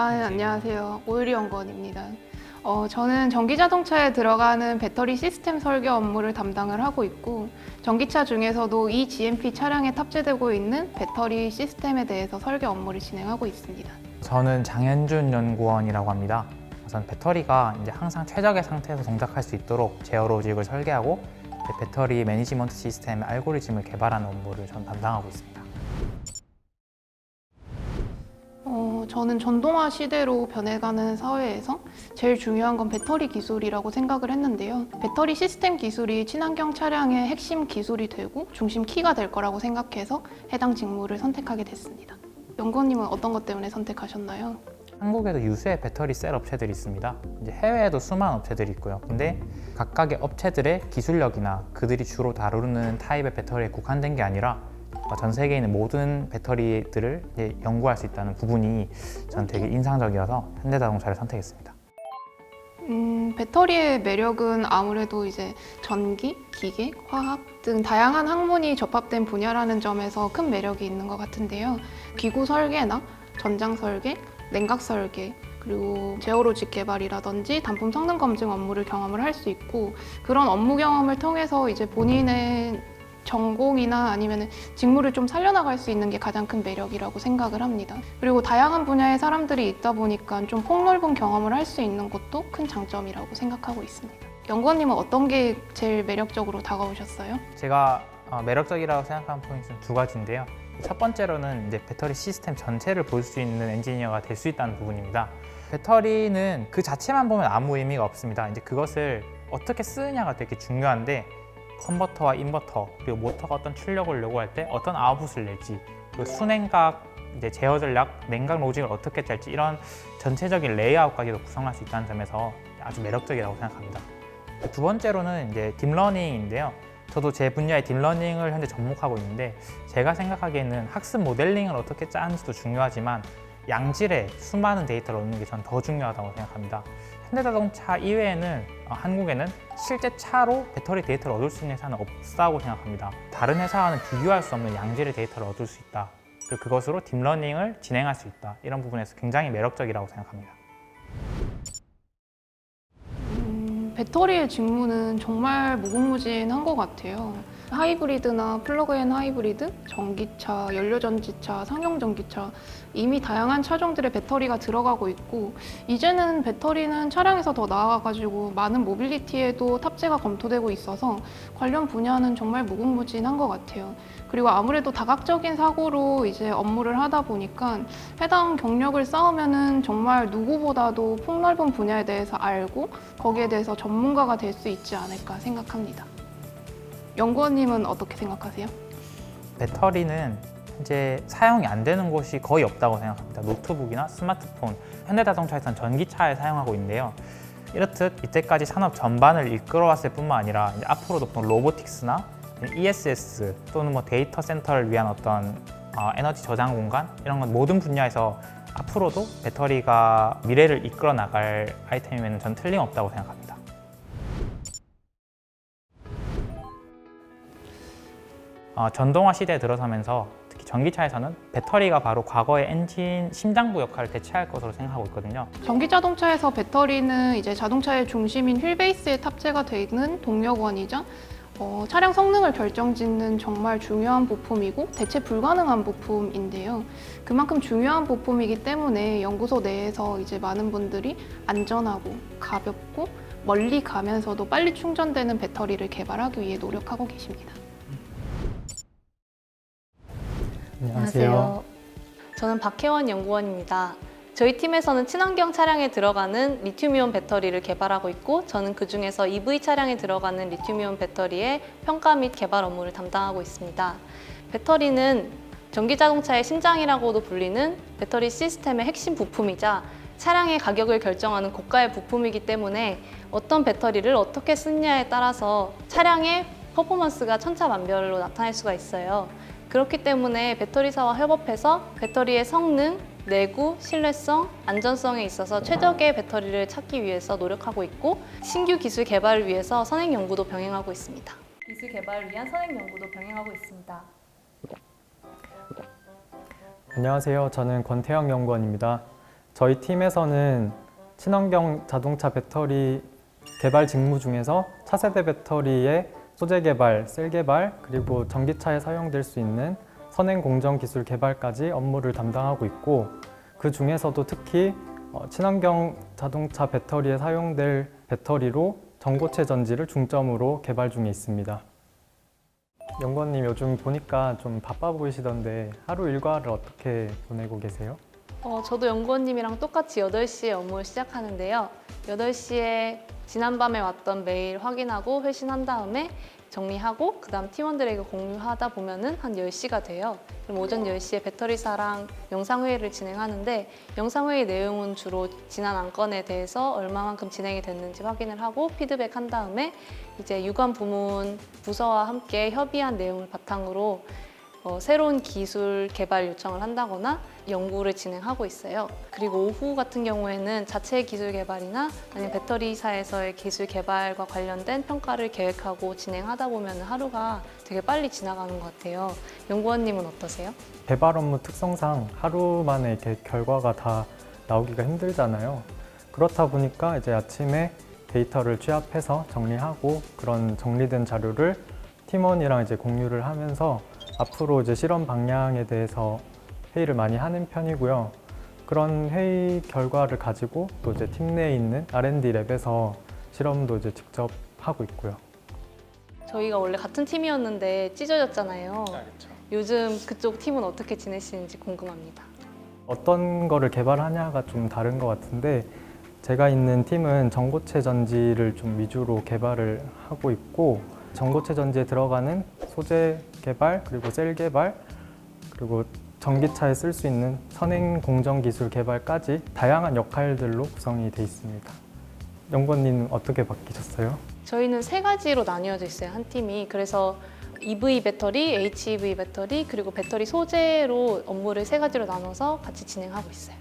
아, 네, 안녕하세요. 오유리 연구원입니다. 어, 저는 전기자동차에 들어가는 배터리 시스템 설계 업무를 담당을 하고 있고 전기차 중에서도 이 GMP 차량에 탑재되고 있는 배터리 시스템에 대해서 설계 업무를 진행하고 있습니다. 저는 장현준 연구원이라고 합니다. 우선 배터리가 이제 항상 최적의 상태에서 동작할 수 있도록 제어 로직을 설계하고 배터리 매니지먼트 시스템의 알고리즘을 개발하는 업무를 전 담당하고 있습니다. 어, 저는 전동화 시대로 변해가는 사회에서 제일 중요한 건 배터리 기술이라고 생각을 했는데요. 배터리 시스템 기술이 친환경 차량의 핵심 기술이 되고 중심 키가 될 거라고 생각해서 해당 직무를 선택하게 됐습니다. 연구원님은 어떤 것 때문에 선택하셨나요? 한국에도 유수의 배터리 셀 업체들이 있습니다. 이제 해외에도 수많은 업체들이 있고요. 근데 각각의 업체들의 기술력이나 그들이 주로 다루는 타입의 배터리에 국한된 게 아니라 어, 전 세계에 있는 모든 배터리들을 연구할 수 있다는 부분이 전 되게 인상적이어서 현대자동차를 선택했습니다. 음, 배터리의 매력은 아무래도 이제 전기, 기계, 화학 등 다양한 학문이 접합된 분야라는 점에서 큰 매력이 있는 것 같은데요. 기구 설계나 전장 설계, 냉각 설계, 그리고 제어로직 개발이라든지 단품 성능 검증 업무를 경험을 할 수 있고 그런 업무 경험을 통해서 이제 본인의 전공이나 아니면 직무를 좀 살려나갈 수 있는 게 가장 큰 매력이라고 생각을 합니다. 그리고 다양한 분야의 사람들이 있다 보니까 좀 폭넓은 경험을 할 수 있는 것도 큰 장점이라고 생각하고 있습니다. 연구원님은 어떤 게 제일 매력적으로 다가오셨어요? 제가 어, 매력적이라고 생각하는 포인트는 두 가지인데요. 첫 번째로는 이제 배터리 시스템 전체를 볼 수 있는 엔지니어가 될 수 있다는 부분입니다. 배터리는 그 자체만 보면 아무 의미가 없습니다. 이제 그것을 어떻게 쓰느냐가 되게 중요한데 컨버터와 인버터 그리고 모터가 어떤 출력을 요구할 때 어떤 아웃풋을 낼지 그리고 순행각 이제 제어 전략, 냉각 로직을 어떻게 짤지 이런 전체적인 레이아웃까지도 구성할 수 있다는 점에서 아주 매력적이라고 생각합니다. 두 번째로는 이제 딥러닝인데요. 저도 제 분야의 딥러닝을 현재 접목하고 있는데 제가 생각하기에는 학습 모델링을 어떻게 짜는지도 중요하지만 양질의 수많은 데이터를 얻는 게전더 중요하다고 생각합니다. 현대자동차 이외에는 어, 한국에는 실제 차로 배터리 데이터를 얻을 수 있는 회사는 없다고 생각합니다. 다른 회사와는 비교할 수 없는 양질의 데이터를 얻을 수 있다. 그리고 그것으로 딥러닝을 진행할 수 있다. 이런 부분에서 굉장히 매력적이라고 생각합니다. 음, 배터리의 직무는 정말 무궁무진한 것 같아요. 하이브리드나 플러그인 하이브리드, 전기차, 연료전지차, 상용전기차 이미 다양한 차종들의 배터리가 들어가고 있고 이제는 배터리는 차량에서 더 나아가가지고 많은 모빌리티에도 탑재가 검토되고 있어서 관련 분야는 정말 무궁무진한 것 같아요. 그리고 아무래도 다각적인 사고로 이제 업무를 하다 보니까 해당 경력을 쌓으면은 정말 누구보다도 폭넓은 분야에 대해서 알고 거기에 대해서 전문가가 될 수 있지 않을까 생각합니다. 연구원님은 어떻게 생각하세요? 배터리는 현재 사용이 안 되는 곳이 거의 없다고 생각합니다. 노트북이나 스마트폰, 현대자동차에서는 전기차에 사용하고 있는데요. 이렇듯 이때까지 산업 전반을 이끌어왔을 뿐만 아니라 이제 앞으로도 뭐 로보틱스나 ESS 또는 뭐 데이터 센터를 위한 어떤 어, 에너지 저장 공간 이런 건 모든 분야에서 앞으로도 배터리가 미래를 이끌어 나갈 아이템이면 전 틀림없다고 생각합니다. 전동화 시대에 들어서면서 특히 전기차에서는 배터리가 바로 과거의 엔진 심장부 역할을 대체할 것으로 생각하고 있거든요. 전기 자동차에서 배터리는 이제 자동차의 중심인 휠 베이스에 탑재가 되는 동력원이자 어, 차량 성능을 결정짓는 정말 중요한 부품이고 대체 불가능한 부품인데요. 그만큼 중요한 부품이기 때문에 연구소 내에서 이제 많은 분들이 안전하고 가볍고 멀리 가면서도 빨리 충전되는 배터리를 개발하기 위해 노력하고 계십니다. 안녕하세요. 저는 박혜원 연구원입니다. 저희 팀에서는 친환경 차량에 들어가는 리튬이온 배터리를 개발하고 있고 저는 그중에서 EV 차량에 들어가는 리튬이온 배터리의 평가 및 개발 업무를 담당하고 있습니다. 배터리는 전기 자동차의 심장이라고도 불리는 배터리 시스템의 핵심 부품이자 차량의 가격을 결정하는 고가의 부품이기 때문에 어떤 배터리를 어떻게 쓰느냐에 따라서 차량의 퍼포먼스가 천차만별로 나타날 수가 있어요. 그렇기 때문에 배터리사와 협업해서 배터리의 성능, 내구, 신뢰성, 안전성에 있어서 최적의 배터리를 찾기 위해서 노력하고 있고 신규 기술 개발을 위해서 선행 연구도 병행하고 있습니다. 기술 개발을 위한 선행 연구도 병행하고 있습니다. 안녕하세요. 저는 권태영 연구원입니다. 저희 팀에서는 친환경 자동차 배터리 개발 직무 중에서 차세대 배터리의 소재 개발, 셀 개발, 그리고 전기차에 사용될 수 있는 선행 공정 기술 개발까지 업무를 담당하고 있고 그 중에서도 특히 어, 친환경 자동차 배터리에 사용될 배터리로 전고체 전지를 중점으로 개발 중에 있습니다. 연구원님 요즘 보니까 좀 바빠 보이시던데 하루 일과를 어떻게 보내고 계세요? 어, 저도 연구원님이랑 똑같이 8시에 업무를 시작하는데요. 8시에 지난밤에 왔던 메일 확인하고 회신한 다음에 정리하고 그 다음 팀원들에게 공유하다 보면은 한 10시가 돼요. 그럼 오전 10시에 배터리사랑 영상회의를 진행하는데 영상회의 내용은 주로 지난 안건에 대해서 얼마만큼 진행이 됐는지 확인을 하고 피드백한 다음에 이제 유관 부문 부서와 함께 협의한 내용을 바탕으로 어, 새로운 기술 개발 요청을 한다거나 연구를 진행하고 있어요. 그리고 오후 같은 경우에는 자체 기술 개발이나 아니면 배터리사에서의 기술 개발과 관련된 평가를 계획하고 진행하다 보면 하루가 되게 빨리 지나가는 것 같아요. 연구원님은 어떠세요? 개발 업무 특성상 하루 만에 이렇게 결과가 다 나오기가 힘들잖아요. 그렇다 보니까 이제 아침에 데이터를 취합해서 정리하고 그런 정리된 자료를 팀원이랑 이제 공유를 하면서 앞으로 이제 실험 방향에 대해서 회의를 많이 하는 편이고요. 그런 회의 결과를 가지고 또 이제 팀 내에 있는 R&D 랩에서 실험도 이제 직접 하고 있고요. 저희가 원래 같은 팀이었는데 찢어졌잖아요. 요즘 그쪽 팀은 어떻게 지내시는지 궁금합니다. 어떤 거를 개발하냐가 좀 다른 것 같은데 제가 있는 팀은 전고체 전지를 좀 위주로 개발을 하고 있고 전고체 전지에 들어가는 소재 개발 그리고 셀 개발 그리고 전기차에 쓸 수 있는 선행 공정 기술 개발까지 다양한 역할들로 구성이 돼 있습니다. 연구원님 어떻게 바뀌셨어요? 저희는 세 가지로 나뉘어져 있어요 한 팀이 그래서 EV 배터리, HEV 배터리 그리고 배터리 소재로 업무를 세 가지로 나눠서 같이 진행하고 있어요.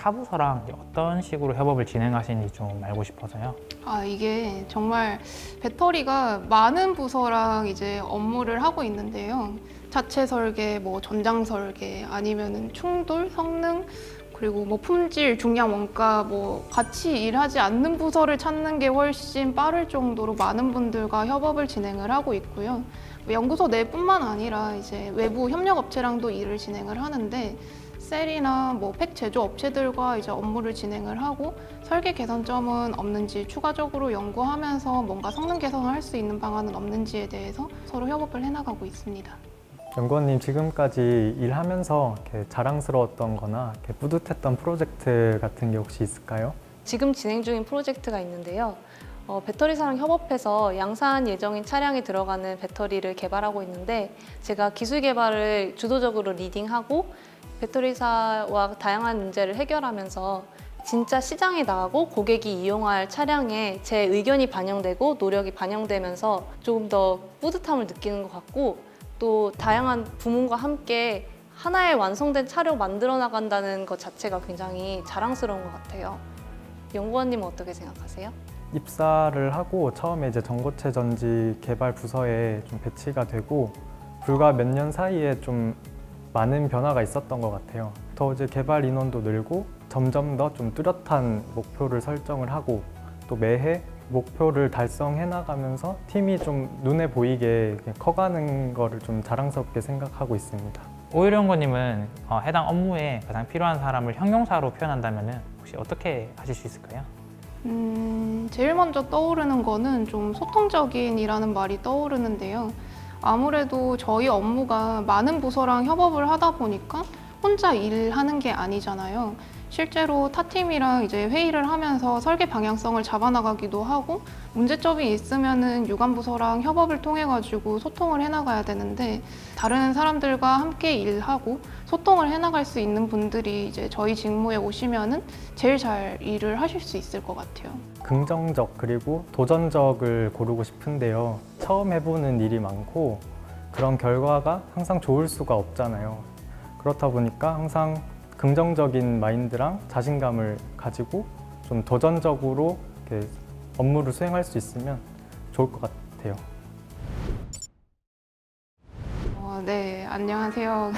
타부서랑 어떤 식으로 협업을 진행하시는지 좀 알고 싶어서요. 아, 이게 정말 배터리가 많은 부서랑 이제 업무를 하고 있는데요. 자체 설계, 뭐 전장 설계, 아니면은 충돌, 성능, 그리고 뭐 품질, 중량, 원가, 뭐 같이 일하지 않는 부서를 찾는 게 훨씬 빠를 정도로 많은 분들과 협업을 진행을 하고 있고요. 뭐 연구소 내뿐만 아니라 이제 외부 협력 업체랑도 일을 진행을 하는데 셀이나 뭐 팩 제조 업체들과 이제 업무를 진행을 하고 설계 개선점은 없는지 추가적으로 연구하면서 뭔가 성능 개선을 할 수 있는 방안은 없는지에 대해서 서로 협업을 해나가고 있습니다. 연구원님 지금까지 일하면서 이렇게 자랑스러웠던 거나 이렇게 뿌듯했던 프로젝트 같은 게 혹시 있을까요? 지금 진행 중인 프로젝트가 있는데요. 어, 배터리사랑 협업해서 양산 예정인 차량에 들어가는 배터리를 개발하고 있는데 제가 기술 개발을 주도적으로 리딩하고 배터리사와 다양한 문제를 해결하면서 진짜 시장에 나가고 고객이 이용할 차량에 제 의견이 반영되고 노력이 반영되면서 조금 더 뿌듯함을 느끼는 것 같고 또 다양한 부문과 함께 하나의 완성된 차를 만들어 나간다는 것 자체가 굉장히 자랑스러운 것 같아요. 연구원님은 어떻게 생각하세요? 입사를 하고 처음에 이제 전고체 전지 개발 부서에 좀 배치가 되고 불과 몇 년 사이에 좀 많은 변화가 있었던 것 같아요. 더 이제 개발 인원도 늘고 점점 더 좀 뚜렷한 목표를 설정을 하고 또 매해 목표를 달성해 나가면서 팀이 좀 눈에 보이게 커가는 거를 좀 자랑스럽게 생각하고 있습니다. 오일연구님은 어, 해당 업무에 가장 필요한 사람을 형용사로 표현한다면 혹시 어떻게 하실 수 있을까요? 음, 제일 먼저 떠오르는 거는 좀 소통적인이라는 말이 떠오르는데요. 아무래도 저희 업무가 많은 부서랑 협업을 하다 보니까 혼자 일하는 게 아니잖아요. 실제로 타 팀이랑 이제 회의를 하면서 설계 방향성을 잡아나가기도 하고 문제점이 있으면은 유관 부서랑 협업을 통해 가지고 소통을 해나가야 되는데 다른 사람들과 함께 일하고 소통을 해나갈 수 있는 분들이 이제 저희 직무에 오시면은 제일 잘 일을 하실 수 있을 것 같아요. 긍정적 그리고 도전적을 고르고 싶은데요. 처음 해보는 일이 많고 그런 결과가 항상 좋을 수가 없잖아요. 그렇다 보니까 항상 긍정적인 마인드랑 자신감을 가지고 좀 도전적으로 업무를 수행할 수 있으면 좋을 것 같아요. 어, 네, 안녕하세요.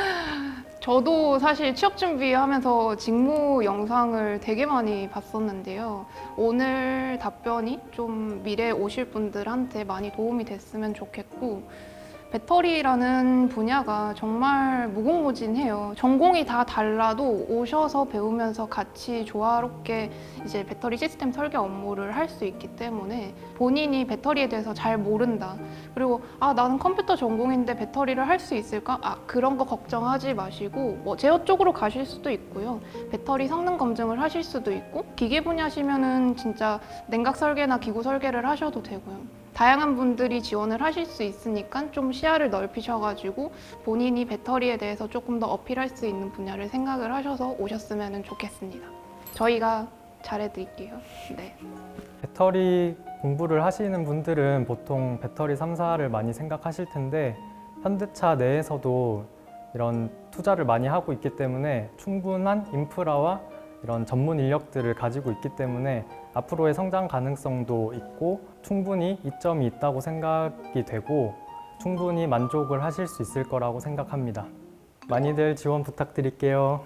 저도 사실 취업 준비하면서 직무 영상을 되게 많이 봤었는데요. 오늘 답변이 좀 미래에 오실 분들한테 많이 도움이 됐으면 좋겠고, 배터리라는 분야가 정말 무궁무진해요. 전공이 다 달라도 오셔서 배우면서 같이 조화롭게 이제 배터리 시스템 설계 업무를 할 수 있기 때문에 본인이 배터리에 대해서 잘 모른다. 그리고 아 나는 컴퓨터 전공인데 배터리를 할 수 있을까? 아 그런 거 걱정하지 마시고 뭐 제어 쪽으로 가실 수도 있고요. 배터리 성능 검증을 하실 수도 있고 기계 분야시면은 진짜 냉각 설계나 기구 설계를 하셔도 되고요. 다양한 분들이 지원을 하실 수 있으니까 좀 시야를 넓히셔가지고 본인이 배터리에 대해서 조금 더 어필할 수 있는 분야를 생각을 하셔서 오셨으면 좋겠습니다. 저희가 잘해드릴게요. 네. 배터리 공부를 하시는 분들은 보통 배터리 3사를 많이 생각하실 텐데 현대차 내에서도 이런 투자를 많이 하고 있기 때문에 충분한 인프라와 이런 전문 인력들을 가지고 있기 때문에 앞으로의 성장 가능성도 있고 충분히 이점이 있다고 생각이 되고 충분히 만족을 하실 수 있을 거라고 생각합니다. 많이들 지원 부탁드릴게요.